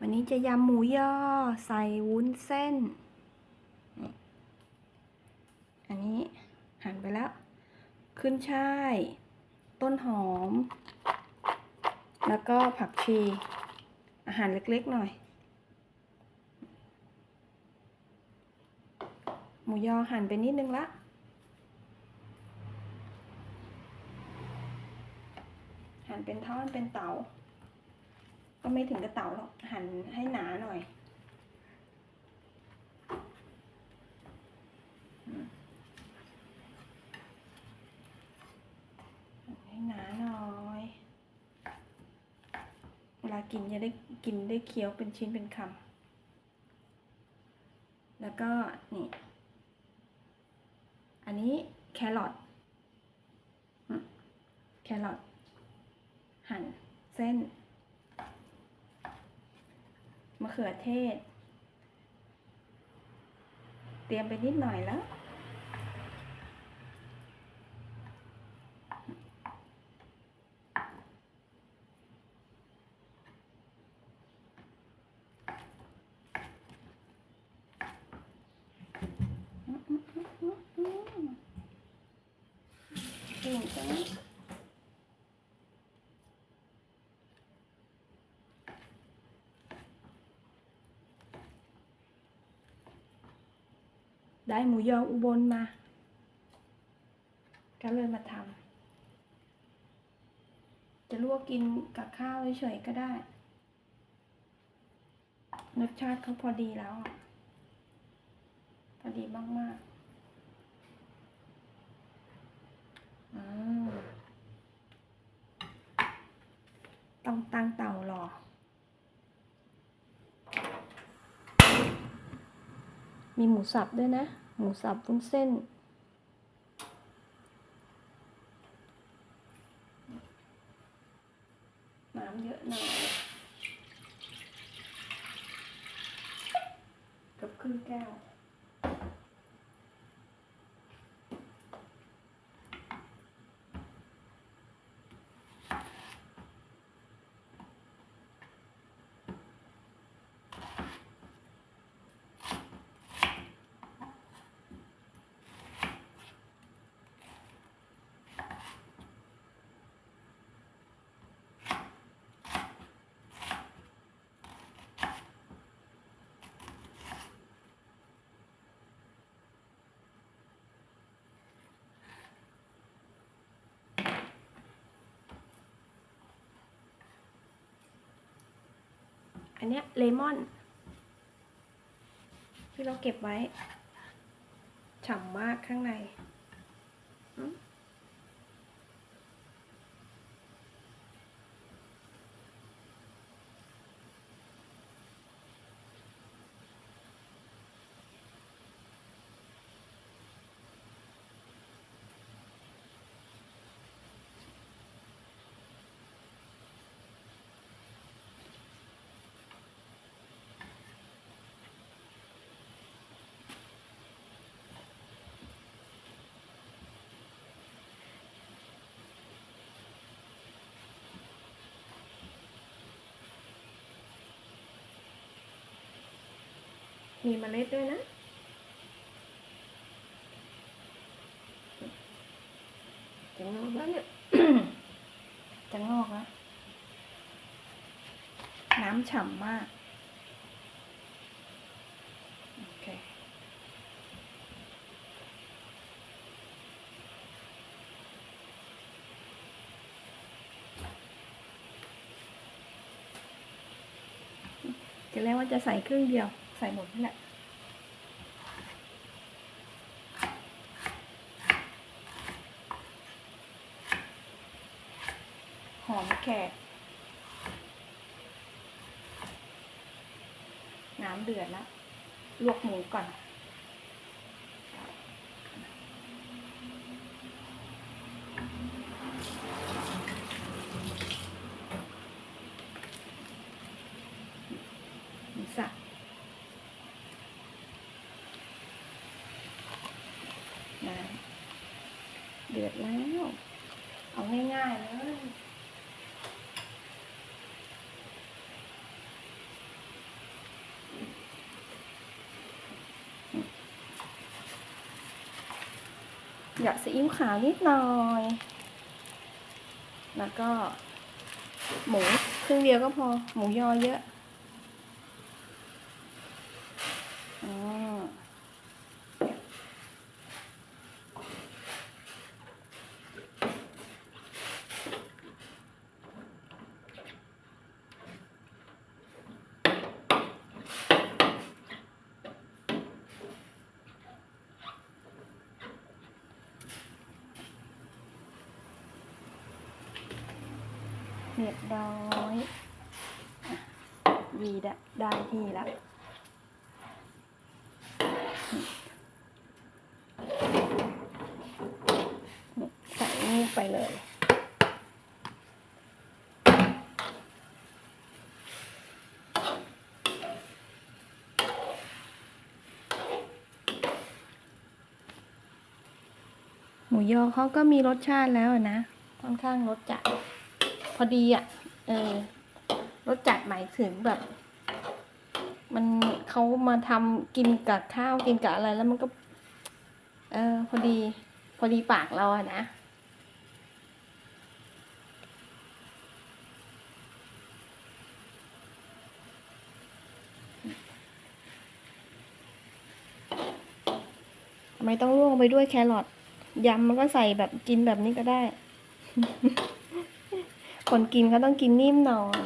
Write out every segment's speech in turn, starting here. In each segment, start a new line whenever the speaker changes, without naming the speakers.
วันนี้จะยำหมูยอใส่วุ้นเส้น อันนี้หั่นไปแล้ว ขึ้นช่าย ต้นหอม แล้วก็ผักชี อาหารเล็กๆหน่อย หมูยอหั่นไปนิดนึงละหั่นเป็นท่อนเป็นเต๋า ก็ไม่ถึงกระเต๋าหรอกหั่นให้หนาหน่อย ให้หนาหน่อย เวลากินจะได้กินได้เคี้ยวเป็นชิ้นเป็นคำ แล้วก็นี่ อันนี้แครอทแครอทหั่นเส้น มะเขือเทศ เตรียมไปนิดหน่อยแล้ว เก่งจัง ได้หมูยออุบลมา ก็เลยมาทำ จะลวกกินกับข้าวเฉยๆก็ได้ รสชาติเขาพอดีแล้วอะพอดีมากๆอืมต้องตั้งเตารอ มีหมูสับด้วยนะ หมูสับวุ้นเส้น น้ำเยอะหน่อยกับครึ่งแก้ว อั นเนี้ยเลมอน ที่เราเก็บไว้ ฉ่ำมากข้างในอืม มีเมล็ดด้วยนะจะงอกแล้วเนี่ยจะงอกแล้วน้ำฉ่ำมาก โอเคจะแล้วว่าจะใส่ครึ่งเดียว ใส่หมดนี่แหละหอมแขก น้ำเดือดแล้วลวกหมูก่อนสับ เดือดแล้ว เอาง่ายๆเลยอยดซีอิ๊วขาวนิดหน่อย แล้วก็ หมูครึ่งเดียวก็พอ หมูยอเยอะ เรียบร้อยอะดีได้ได้ที่แล้วใส่นี่ไปเลยหมูยอเขาก็มีรสชาติแล้วนะ ค่อนข้างรสจัด พอดีอะ เออรสจัดหมายถึงแบบ มันเขามาทำกินกับข้าวกินกับอะไรแล้วมันก็ เออ พอดี พอดีปากเราอะนะทำไมต้องลวกไปด้วยแครอทยำมันก็ใส่แบบกินแบบนี้ก็ได้ คนกินก็ต้องกินนิ่มหน่อย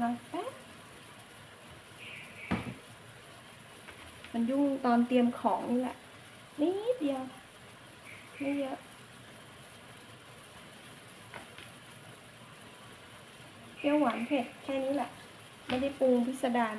รอแป๊บ มันยุ่งตอนเตรียมของนี่แหละนิดเดียวไม่เยอะเปรี้ยวหวานเผ็ดแค่นี้แหละ ไม่ได้ปรุงพิสดาร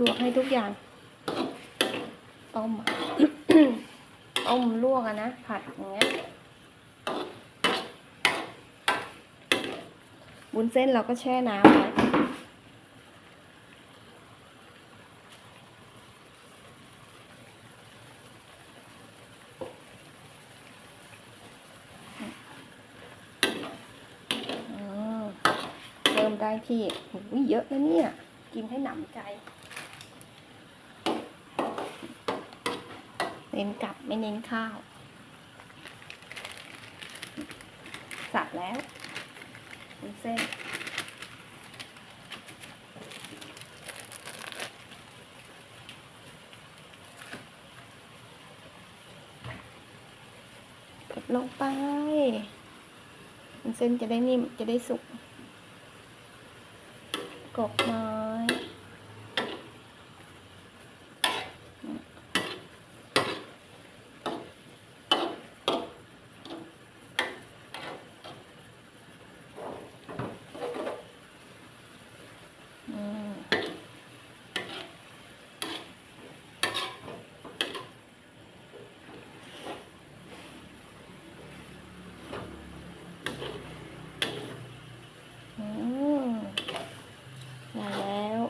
ลวกให้ทุกอย่างต้มอะต้มลวกอะนะ ผัดอย่างเงี้ยวุ้นเส้นเราก็แช่น้ำไว้เริ่มได้ที่หูยเยอะนะเนี่ย กินให้หนำใจ เน้นกลับไม่เน้นข้าว สับแล้ววุ้นเส้นกดลงไปวุ้นเส้นจะได้นิ่มจะได้สุกกบน้อยอืมอืมได้แล้ว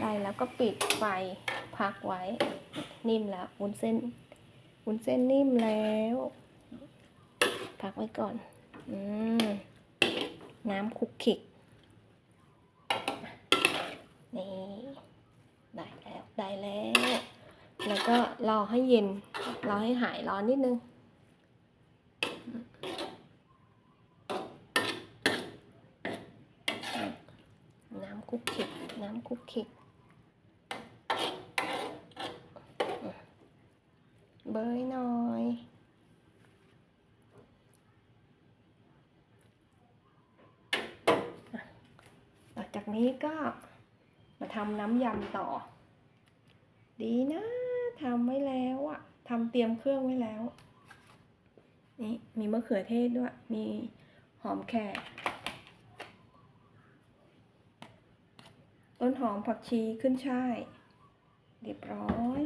ได้ แล้วก็ปิดไฟพักไว้ นิ่มแล้ววุ้นเส้นวุ้นเส้นนิ่มแล้ว พักไว้ก่อนอืมน้ำคลุกคิกนี่ได้แล้วได้แล้ว แล้วก็รอให้เย็นรอให้หายร้อนนิดนึงน้ำคุกคิกน้ำคุกคิก เบยหน่อยต่อจากนี้ก็มาทำน้ำยำต่อ ดีนะทำไว้แล้วอะทำเตรียมเครื่องไว้แล้ว นี่มีมะเขือเทศด้วย มีหอมแขกต้นหอมผักชีขึ้นช่าย เรียบร้อย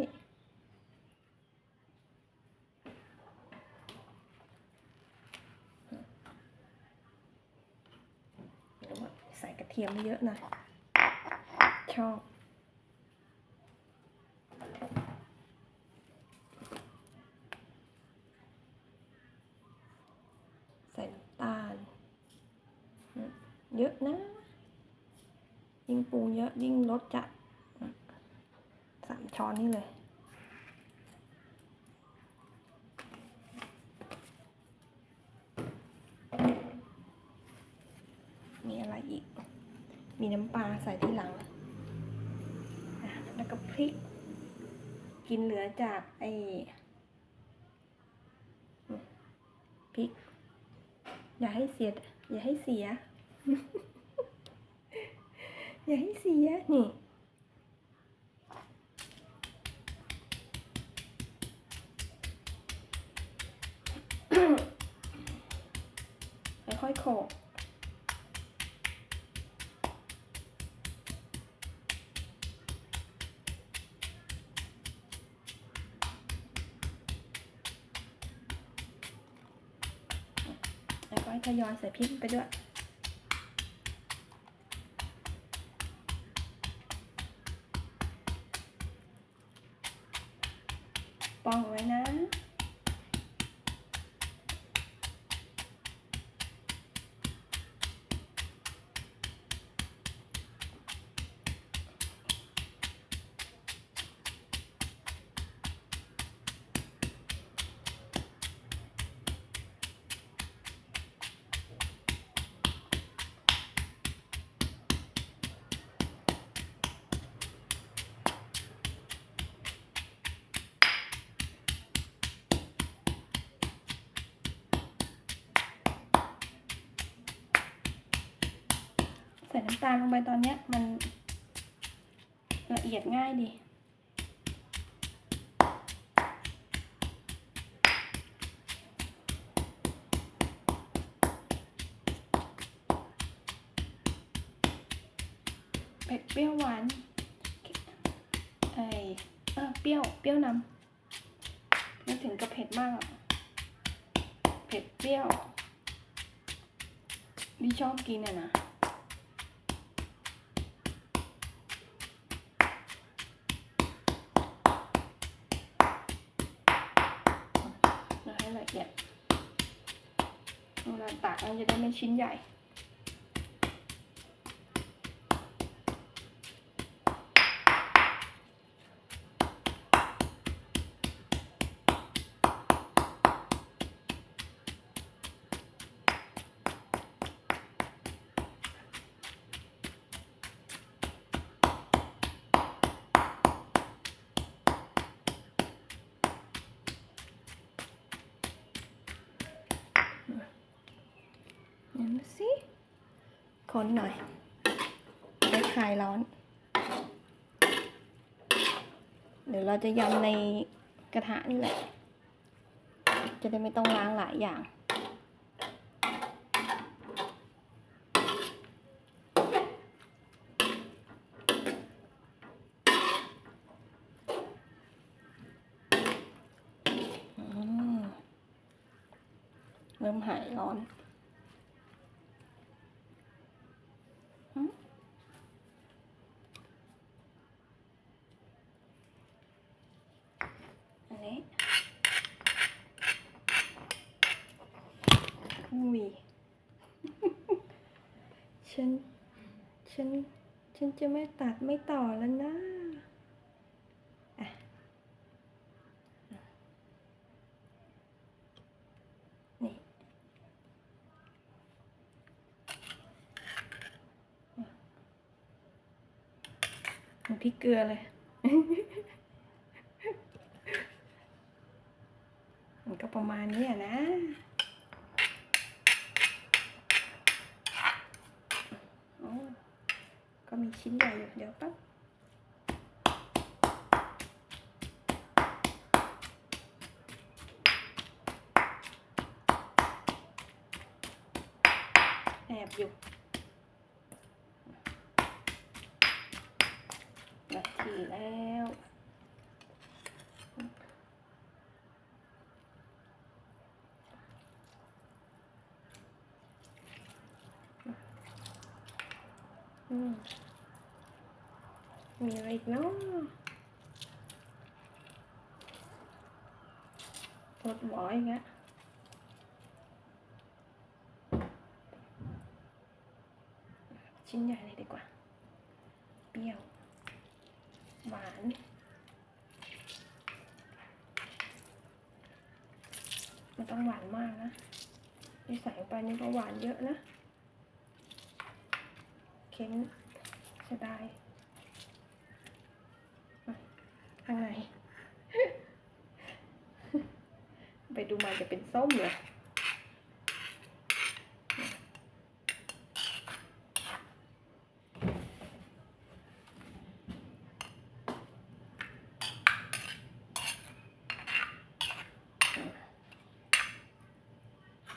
หรือว่าใส่กระ เทียมเยอะหน่อยชอบใส่น้ำตาล เยอะนะ ยิ่งปรุงเยอะยิ่งรสจัดสามช้อนนี่เลย มีอะไรอีก มี น้ำปลาใส่ที่หลัง แล้วก็พริก กินเหลือจากไอ้พริก อย่าให้เสีย อย่าให้เสีย อย่าให้เสีย นี่ค่อยๆโขก ทยอยใส่พริกไปด้วยำตาลลงไปตอนเนี้ยมันละเอียดง่ายดี เผ็ดเปรี้ยวหวานไอ้เออเปรี้ยว เปรี้ยวนำไม่ถึงกับเผ็ดมากหรอกเผ็ดเปรี้ยวที่ชอบกินอะนะ แล้วให้ละ เนี่ยเวลาตักมันจะได้ไม่ชิ้นใหญ่ นหน่อยได้คลายร้อน เดี๋ยวเราจะยำในกระทะนี่แหละ จะได้ไม่ต้องล้างหลายอย่างเริ่มหายร้อน ฉัน ฉัน ฉันจะไม่ตัดไม่ต่อแล้วนะอะนี่มันเกลือเลย มันก็ประมาณนี้นะ ก็มีชิ้นใหญ่อยู่เดี๋ยว มีอะไรอีกเนาะรถหมออีกแล้วชิ้นใหญ่เลยดีกว่า เปรี้ยว หวานมันต้องหวานมากนะนี่ใส่ลงไปนี่ก็หวานเยอะนะ เค้นเสียดายอะข้างใน ไปดูมาจะเป็น ส้มเลย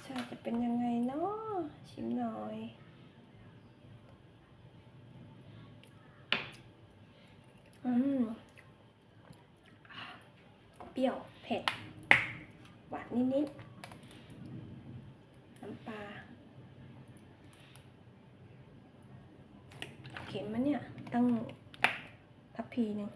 ชาจะเป็นยังไงเนาะชิมหน่อยอืมเปรี้ยว เผ็ด หวานนิดๆ น้ำปลา เข็มมันเนี่ย ตั้ง พีหนึ่ง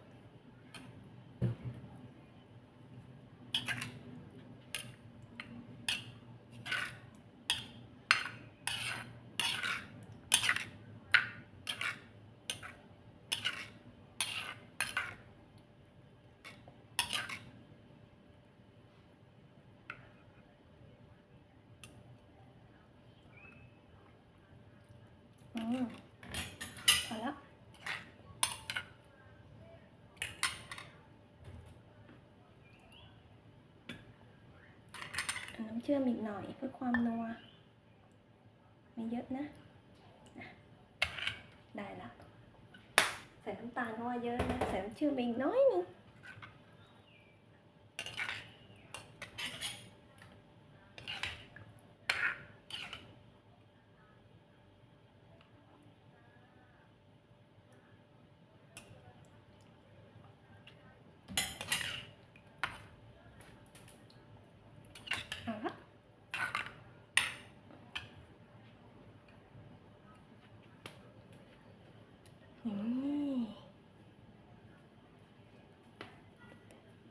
อืม ชื่อมอีกหน่อยเพื่อความนัวไม่เยอะนะ ได้ละใส่น้ำตาลเพราะว่าเยอะนะ ใส่น้ำเชื่อมอีกน้อยนึง เอาละนี่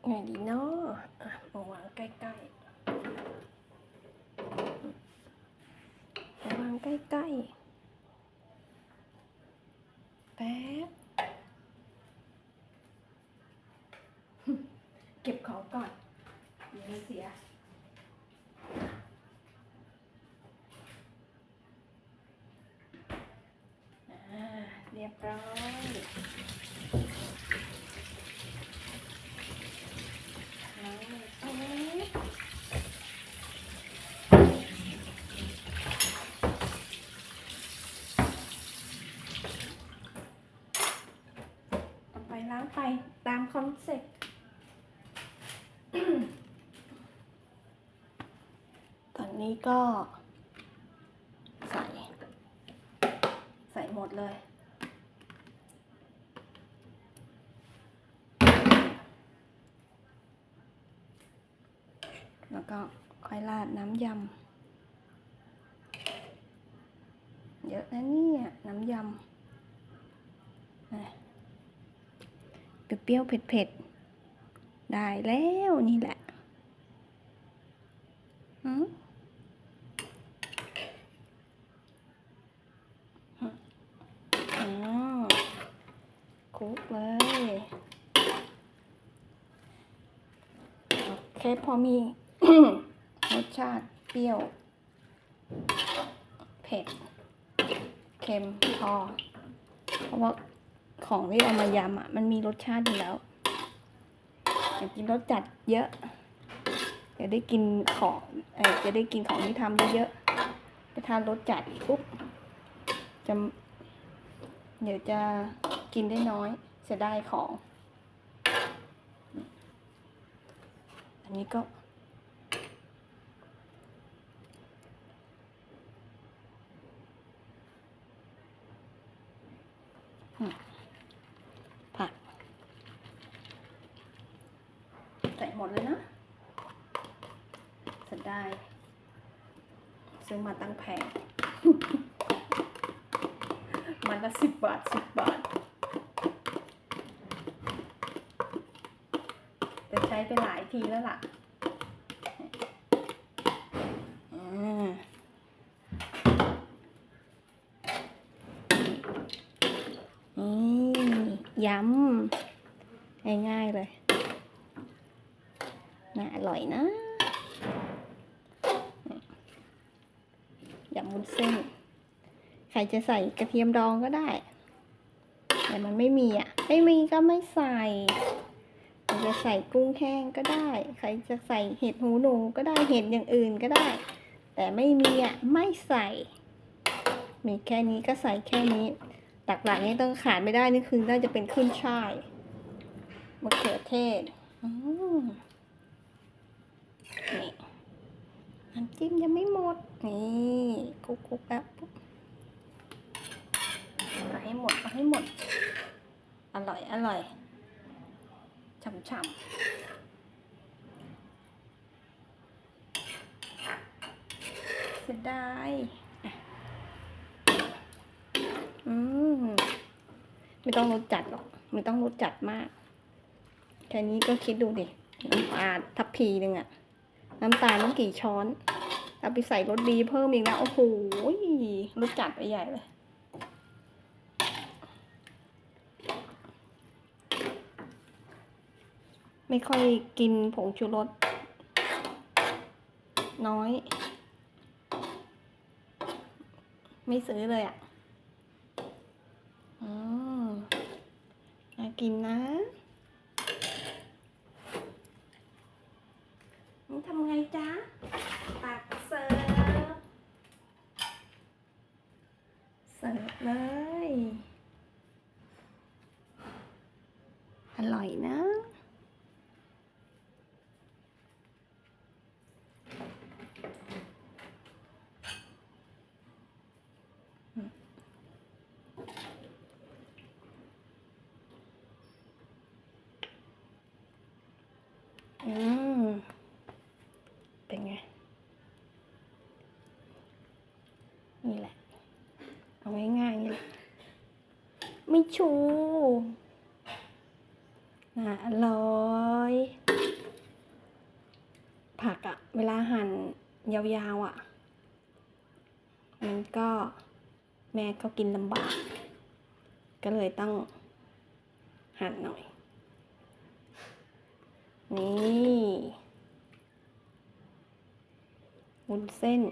ไงดีเนาะอะมาวางใกล้ๆมาวางใกล้ๆ แป๊บ เก็บของก่อน เดี๋ยวมันเสีย อ่าเรียบร้อยล้างมือแป๊บต่อไปล้างไปตามคอนเซ็ปต์ ตอนนี้ ก็ใส่ ใส่หมดเลย แล้วก็ค่อยราดน้ำยำ เยอะนะเนี่ย น้ำยำเปรี้ยวเผ็ดๆ ได้แล้วนี่แหละหืมอ๋อคลุกเลย โอเคพ อมี รสชาติเปรี้ยว เผ็ด เค็มพอ เพราะว่าของที่เอามายำอะ มันมีรสชาติอยู่แล้วอยากกินรสจัดเยอะจะได้กินของเออจะได้กินของที่ทำเยอะๆแต่ถ้ารสจัดปุ๊บจะเดี๋ยวจะกินได้น้อยเสียดายของ อันนี้ก็ผักใส่หมดเลยนะเสียดายซื้อมาตั้งแพง มันละสิบบาทสิบบาท แต่ใช้ไปหลายทีแล้วล่ะอ่ายำง่ายๆเลยน่าอร่อยนะยำวุ้นเส้น ใครจะใส่กระเทียมดองก็ได้ แต่มันไม่มีอะ ไม่มีก็ไม่ใส่ จะใส่กุ้งแห้งก็ได้ ใครจะใส่เห็ดหูหนูก็ได้เห็ดอย่างอื่นก็ได้ แต่ไม่มีอะไม่ใส่ มีแค่นี้ก็ใส่แค่นี้ตักหลักนี่ต้องขาดไม่ได้นี่คือน่าจะเป็นขึ้นช่ายมะเขือเทศอืมนี่น้ำจิ้มยังไม่หมด นี่คลุกๆแล้วปุ๊บเอาให้หมดเอาให้หมด อร่อย อร่อย ฉ่ำๆเสียดายอืม ไม่ต้องรสจัดหรอก ไม่ต้องรสจัดมาก แค่นี้ก็คิดดูดิน้ำปลาทัพพีหนึ่งอะน้ำตาลต้องกี่ช้อน เอาไปใส่รสดีเพิ่มอีกนะ โอ้โหรสจัดไปใหญ่เลย ไม่ค่อยกินผงชูรสน้อย ไม่ซื้อเลยอะ่ะอืมน่ากินนะนี่ทำไงจ๊ะ ตักเสิร์ฟ เสิร์ฟเลย อร่อยนะ อืม เป็นไง นี่แหละ เอาง่ายๆนี่แหละ ไม่ชูน่าอร่อย ผักอะเวลาหั่นยาวๆอะมันก็แม่ก็กินลำบาก ก็เลยต้องหั่นหน่อย นี่วุ้นเส้น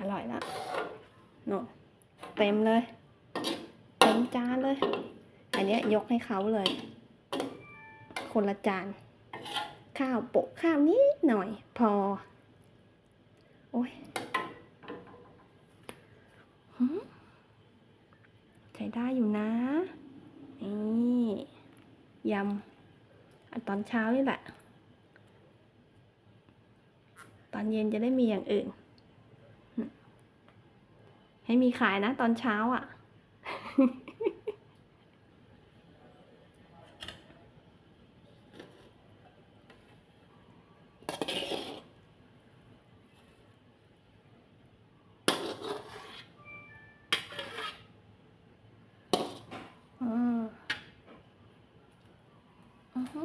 อร่อยละโน่น เต็มเลย เต็มจานเลย อันนี้ยกให้เขาเลย คนละจาน ข้าวโปะข้าวนิดหน่อย พอ โอ้ยหืมใช้ได้อยู่นะ นี่ยำอันตอนเช้านี่แหละ ตอนเย็นจะได้มีอย่างอื่น ให้มีขายนะตอนเช้าอะอืมอือฮึ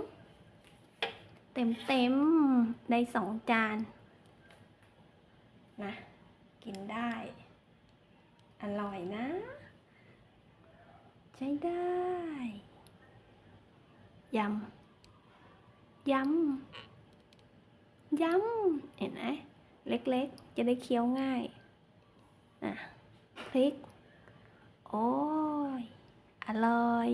เต็มเต็มๆได้สองจาน นะ กินได้ อร่อยนะ ใช้ได้ยำยำยำเห็นไหมเล็กๆ จะได้เคี้ยวง่าย อะ พริก โอ้ย อร่อย